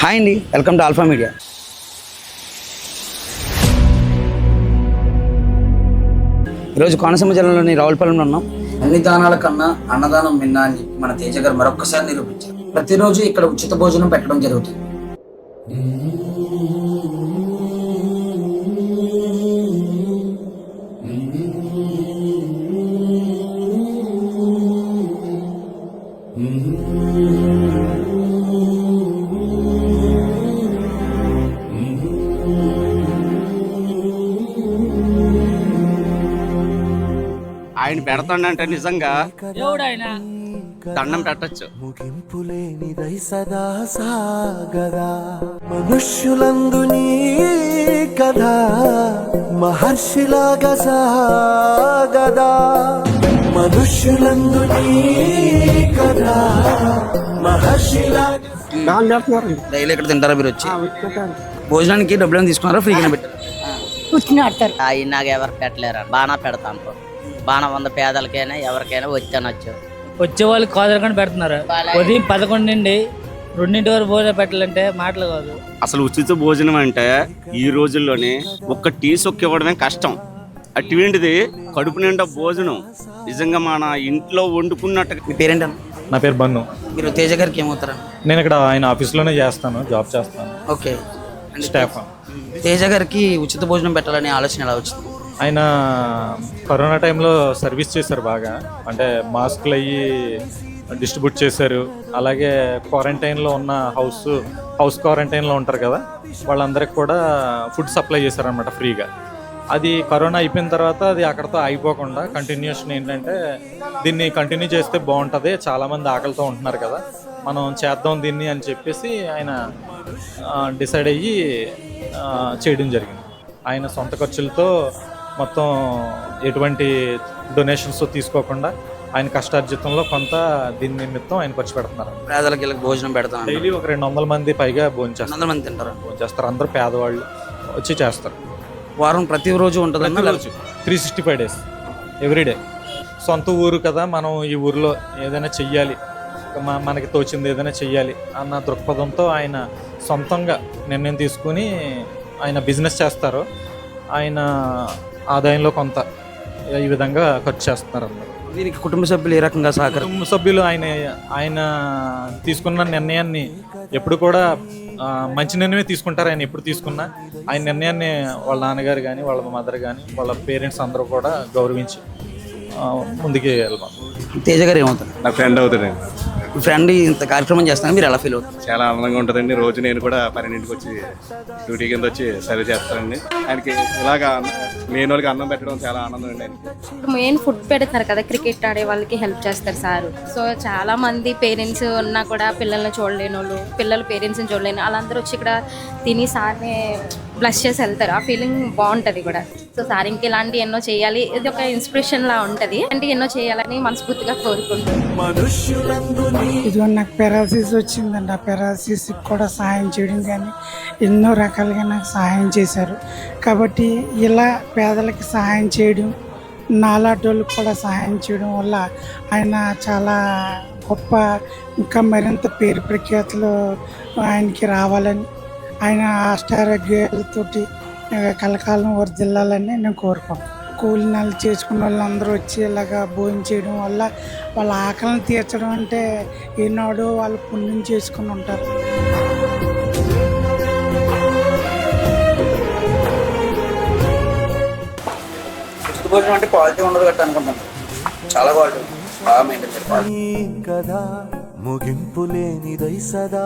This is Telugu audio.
హాయ్ అండి వెల్కమ్ టు ఆల్ఫా మీడియా. ఈరోజు కోనసీమ జిల్లాలోని రావులపాలెంలో ఉన్నాం. అన్ని దానాల కన్నా అన్నదానం విన్నా అని చెప్పి మన తేజ గారు మరొకసారి నిరూపించారు. ప్రతిరోజు ఇక్కడ ఉచిత భోజనం పెట్టడం జరుగుతుంది. ఆయన పెడతాడంటే నిజంగా దండం పెట్టచ్చు. ముగింపులేనిదై సదా సాగదా. మనుష్యులందు నీ కథ మహర్షిలాగా సాగదా. మనుష్యులందు నీ కథ మహర్షిలాగా డైలీ ఇక్కడ తింటారా మీరు వచ్చి? భోజనానికి డబ్బులు తీసుకున్నారా? ఫ్రీగానే పెట్టారు? అవి నాకు ఎవరు పెట్టలేరు? బాగా పెడతాను బాగా వంద పేదలకైనా ఎవరికైనా వచ్చానొచ్చు. వచ్చే వాళ్ళు కాదరకుండా పెడుతున్నారు. ఉదయం పదకొండు నుండి రెండింటి వరకు భోజనం పెట్టాలంటే మాటలు కాదు. అసలు ఉచిత భోజనం అంటే ఈ రోజుల్లోనే ఒక్క టీ సొక్కి ఇవ్వడమే కష్టం. అటువంటిది కడుపు నిండా భోజనం. నిజంగా మన ఇంట్లో వండుకున్నట్టు. మీ పేరేంటన్న నా పేరు బన్ను. మీరు తేజ గారికి ఏమవుతారా నేను ఇక్కడ ఆయన ఆఫీస్లోనే చేస్తాను జాబ్ చేస్తాను. ఓకే. స్టాఫ్. తేజ గారికి ఉచిత భోజనం పెట్టాలనే ఆలోచన ఎలా వచ్చింది? ఆయన కరోనా టైంలో సర్వీస్ చేశారు బాగా. అంటే మాస్కులు అయ్యి డిస్ట్రిబ్యూట్ చేశారు. అలాగే క్వారంటైన్లో ఉన్న హౌస్ హౌస్ క్వారంటైన్లో ఉంటారు కదా వాళ్ళందరికి కూడా ఫుడ్ సప్లై చేశారనమాట ఫ్రీగా. అది కరోనా అయిపోయిన తర్వాత అది అక్కడతో ఆగిపోకుండా కంటిన్యూషన్ ఏంటంటే దీన్ని కంటిన్యూ చేస్తే బాగుంటుంది చాలామంది ఆకలితో ఉంటున్నారు కదా మనం చేద్దాం దీన్ని అని చెప్పేసి ఆయన డిసైడ్ అయ్యి చేయడం జరిగింది. ఆయన సొంత ఖర్చులతో మొత్తం ఎటువంటి డొనేషన్స్ తీసుకోకుండా ఆయన కష్టార్జితంలో కొంత దీని నిమిత్తం ఆయన ఖర్చు పెడుతున్నారు. పేదలకి వీళ్ళకి భోజనం పెడతాను డైలీ ఒక రెండు వందల మంది పైగా భోంచేస్తారు వందల మంది తింటారు. భోంచేస్తారు అందరూ పేదవాళ్ళు వచ్చి చేస్తారు. వారం ప్రతిరోజు ఉంటుందన్న ప్రతిరోజు three sixty five days everyday సొంత ఊరు కదా మనం ఈ ఊరిలో ఏదైనా చెయ్యాలి. మనకి తోచింది ఏదైనా చెయ్యాలి అన్న దృక్పథంతో ఆయన సొంతంగా నిర్ణయం తీసుకుని ఆయన బిజినెస్ చేస్తారు. ఆయన ఆదాయంలో కొంత ఈ విధంగా ఖర్చు చేస్తున్నారు అందరూ దీనికి కుటుంబ సభ్యులు ఏ రకంగా సహకరి కుటుంబ సభ్యులు ఆయన ఆయన తీసుకున్న నిర్ణయాన్ని ఎప్పుడు కూడా ఆ, మంచి నిర్ణయమే తీసుకుంటారు. ఆయన ఎప్పుడు తీసుకున్నా ఆయన నిర్ణయాన్ని వాళ్ళ నాన్నగారు కానీ వాళ్ళ మదర్ కానీ వాళ్ళ పేరెంట్స్ అందరూ కూడా గౌరవించి ఆ, ముందుకు వెళ్దాం. తేజ గారు ఏమవుతారు? నా ఫ్రెండ్ అవుతాడండి. మీ ఫ్రెండ్ ఇంత కార్యక్రమం చేస్తాను మీరు ఎలా ఫీల్ అవుతారు? చాలా ఆనందంగా ఉంటుందండి. రోజు నేను కూడా పన్నెండింటికి వచ్చి డ్యూటీ కింద వచ్చి సర్వ్ చేస్తానండి. ఆయనకి ఇలాగా లేని వాళ్ళకి అన్నం పెట్టడం చాలా ఆనందం అండి మెయిన్ ఫుడ్ పెడతారు కదా క్రికెట్ ఆడే వాళ్ళకి హెల్ప్ చేస్తారు సార్. సో చాలా మంది పేరెంట్స్ ఉన్నా కూడా పిల్లల్ని చూడలేని వాళ్ళు పిల్లలు పేరెంట్స్ని చూడలేని వాళ్ళందరూ వచ్చి ఇక్కడ తిని సార్ని బ్లస్ చేసి వెళ్తారు. ఆ ఫీలింగ్ బాగుంటుంది కూడా. సో సార్ ఇంక ఇలాంటి ఎన్నో చేయాలి. ఇది ఒక ఇన్స్పిరేషన్ లా ఉంటుంది. అంటే ఎన్నో చేయాలని మనస్ఫూర్తిగా కోరుకుంటున్నాను. ఇదిగో నాకు పెరాలసిస్ వచ్చిందండి. ఆ పెరాలసిస్ కూడా సహాయం చేయడం కానీ ఎన్నో రకాలుగా నాకు సహాయం చేశారు. కాబట్టి ఇలా పేదలకి సహాయం చేయడం నాలాటోళ్ళకి కూడా సహాయం చేయడం వల్ల ఆయన చాలా గొప్ప ఇంకా మరింత పేరు ప్రఖ్యాతులు ఆయనకి రావాలని ఆయన అష్టారోగ్యాలతోటి కలకాలం కలకాలం వర్దిల్లాలని నేను కోరుకుంటున్నాను. కూలి నెలలు చేసుకున్న వాళ్ళందరూ వచ్చి ఇలాగా భోజనం చేయడం వల్ల వాళ్ళ ఆకలిని తీర్చడం అంటే ఈనాడు వాళ్ళు పుణ్యం చేసుకుని ఉంటారు. భోజనం అంటే క్వాలిటీ ఉండదు గట్ట అనుకుంటాను చాలా క్వాలిటీ బాగా మెయింటైన్ చేయాలి. నీ కథ ముగింపులేనిదై సదా